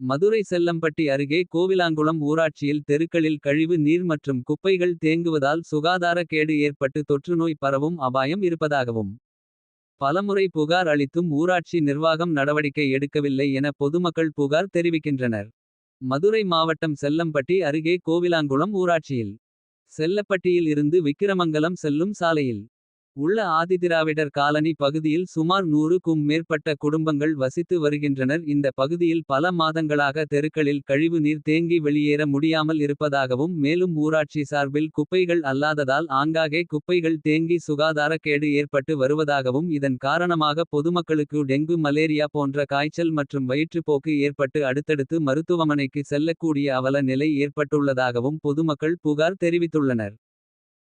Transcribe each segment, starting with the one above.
மதுரை செல்லம்பட்டி அருகே கோவிலாங்குளம் ஊராட்சியில் தெருக்களில் கழிவு நீர் மற்றும் குப்பைகள் தேங்குவதால் சுகாதார கேடு ஏற்பட்டு தொற்றுநோய் பரவும் அபாயம் இருப்பதாகவும். பலமுறை புகார் அளித்தும் ஊராட்சி நிர்வாகம் நடவடிக்கை எடுக்கவில்லை என பொதுமக்கள் புகார் தெரிவிக்கின்றனர். மதுரை மாவட்டம் செல்லம்பட்டி அருகே கோவிலாங்குளம் ஊராட்சியில். செல்லப்பட்டியில் இருந்து விக்கிரமங்கலம் செல்லும் சாலையில். உள்ள ஆதிதிராவிடர் காலனி பகுதியில் சுமார் நூறுக்கும் மேற்பட்ட குடும்பங்கள் வசித்து வருகின்றனர். இந்த பகுதியில் பல மாதங்களாக தெருக்களில் கழிவு நீர் தேங்கி வெளியேற முடியாமல் இருப்பதாகவும். மேலும் ஊராட்சி சார்பில் குப்பைகள் அல்லாததால் ஆங்காங்கே குப்பைகள் தேங்கி சுகாதார கேடு ஏற்பட்டு வருவதாகவும். இதன் காரணமாக பொதுமக்களுக்கு டெங்கு மலேரியா போன்ற காய்ச்சல் மற்றும் வயிற்றுப்போக்கு ஏற்பட்டு அடுத்தடுத்து மருத்துவமனைக்கு செல்லக்கூடிய அவல நிலை ஏற்பட்டுள்ளதாகவும் பொதுமக்கள் புகார் தெரிவித்துள்ளனர்.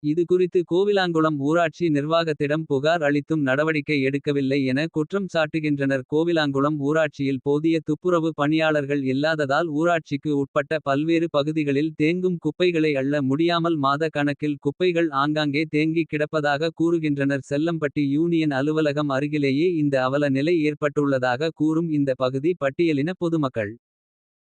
இது குறித்து கோவிலாங்குளம் ஊராட்சி நிர்வாகத்திடம் புகார் அளித்தும் நடவடிக்கை எடுக்கவில்லை என குற்றம் சாட்டுகின்றனர். கோவிலாங்குளம் ஊராட்சியில் போதிய துப்புரவு பணியாளர்கள் இல்லாததால் ஊராட்சிக்கு உட்பட்ட பல்வேறு பகுதிகளில் தேங்கும் குப்பைகளை அள்ள முடியாமல் மாத கணக்கில் குப்பைகள் ஆங்காங்கே தேங்கி கிடப்பதாக கூறுகின்றனர். செல்லம்பட்டி யூனியன் அலுவலகம் அருகிலேயே இந்த அவல நிலை ஏற்பட்டுள்ளதாக கூறும் இந்த பகுதி பட்டியலின பொதுமக்கள்.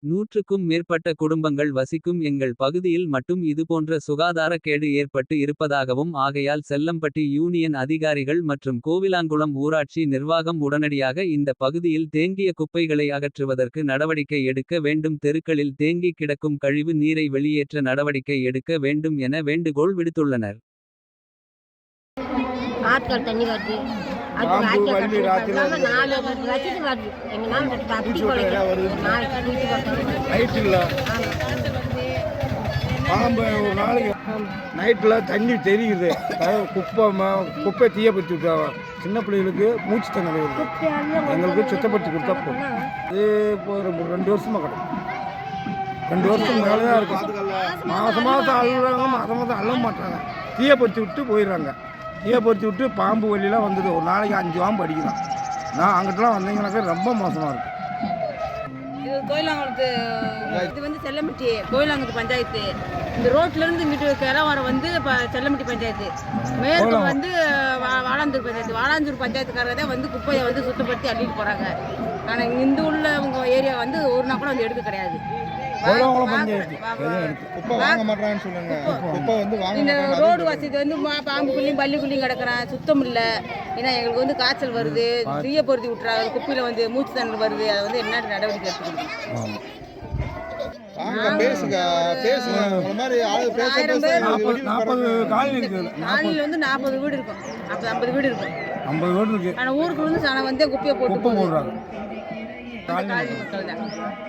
நூற்றுக்கும் மேற்பட்ட குடும்பங்கள் வசிக்கும் எங்கள் பகுதியில் மட்டும் இதுபோன்ற சுகாதார கேடு ஏற்பட்டு இருப்பதாகவும். ஆகையால் செல்லம்பட்டி யூனியன் அதிகாரிகள் மற்றும் கோவிலாங்குளம் ஊராட்சி நிர்வாகம் உடனடியாக இந்த பகுதியில் தேங்கிய குப்பைகளை அகற்றுவதற்கு நடவடிக்கை எடுக்க வேண்டும். தெருக்களில் தேங்கி கிடக்கும் கழிவு நீரை வெளியேற்ற நடவடிக்கை எடுக்க வேண்டும் என வேண்டுகோள் விடுத்துள்ளனர். ஆட்கள் தண்ணி வருது பாம்பு, வள்ளி, ராத்திரி. நாலு லட்சத்துக்கு வருது எங்க நாள் பூச்சி வருது. நாளைக்கு பூச்சி பாம்பு ஒரு நாளைக்கு. நைட்டில் தண்ணி தெரியுது. குப்பை குப்பை தீய பற்றி விட்டாங்க சின்ன பிள்ளைகளுக்கு மூச்சு திணறல் வருது. எங்களுக்கு சுத்தப்படுத்தி கொடுத்தா போதும். இது இப்போ ஒரு ஒரு ரெண்டு வருஷமாக கிடக்கும் ரெண்டு வருஷம் மேலே தான் இருக்கும். மாதம் மாதம் அழுகுறாங்க. மாதம் மாதம் அள்ள மாட்டாங்க. தீயப்படுத்தி விட்டு போயிடுறாங்க. தீயப்படுத்தி விட்டு பாம்பு வழியெல்லாம் வந்துடுது ஒரு நாளைக்கு அஞ்சு பாம்பு அடிக்கிறான் நான் அங்கிட்டலாம் வந்தீங்கன்னாக்கா ரொம்ப மோசமாக இருக்கும் இது கோயிலாங்குளத்து இது வந்து செல்லம்பட்டி கோயிலாங்குளத்து பஞ்சாயத்து. இந்த ரோட்ல இருந்து இங்கிட்டு கிளவரம் வந்து இப்போ செல்லம்பட்டி பஞ்சாயத்து. மேற்கு வந்து வா- வாலாந்தூர் பஞ்சாயத்து. வாலாந்தூர் பஞ்சாயத்துக்காரங்க தான் வந்து குப்பையை வந்து சுத்தப்படுத்தி அள்ளிட்டு போறாங்க. ஆனால் இந்த உள்ளவங்க ஏரியா வந்து ஒரு நாள் கூட வந்து எடுக்க கிடையாது. கோலாங்குளம் பஞ்சாயத்து குப்பை வாங்க. மாட்டாங்கன்னு சொல்லுங்க. குப்பை வந்து வாங்க ரோடு வசதி வந்து மா- பாம்புக்குள்ளேயும் பள்ளிக்குள்ளேயும் கிடக்குறான் சுத்தம் இல்லை. ஏன்னா எங்களுக்கு வந்து காய்ச்சல் வருது. தீய பொருத்தி விட்டுறாங்க குப்பையில் வந்து மூச்சு தண்ணல் வருது. அதை வந்து என்ன நடவடிக்கை எடுத்துக்கணும் ஆமாம் வாங்க. பேசுங்க. பேசுங்க. உங்களை மாதிரி ஆளு பேச ஆயிரம் பேச பேர் வெளியில நாற்பது. காலனி வந்து நாற்பது வீடு இருக்கும். நாற்பது ஐம்பது வீடு இருக்கும். ஐம்பது வீடு இருக்கு. ஆனால் ஊருக்கு வந்து வந்து குப்பையை போட்டு குப்பை போடுறாங்க. அந்த காலனி மக்கள் தான்.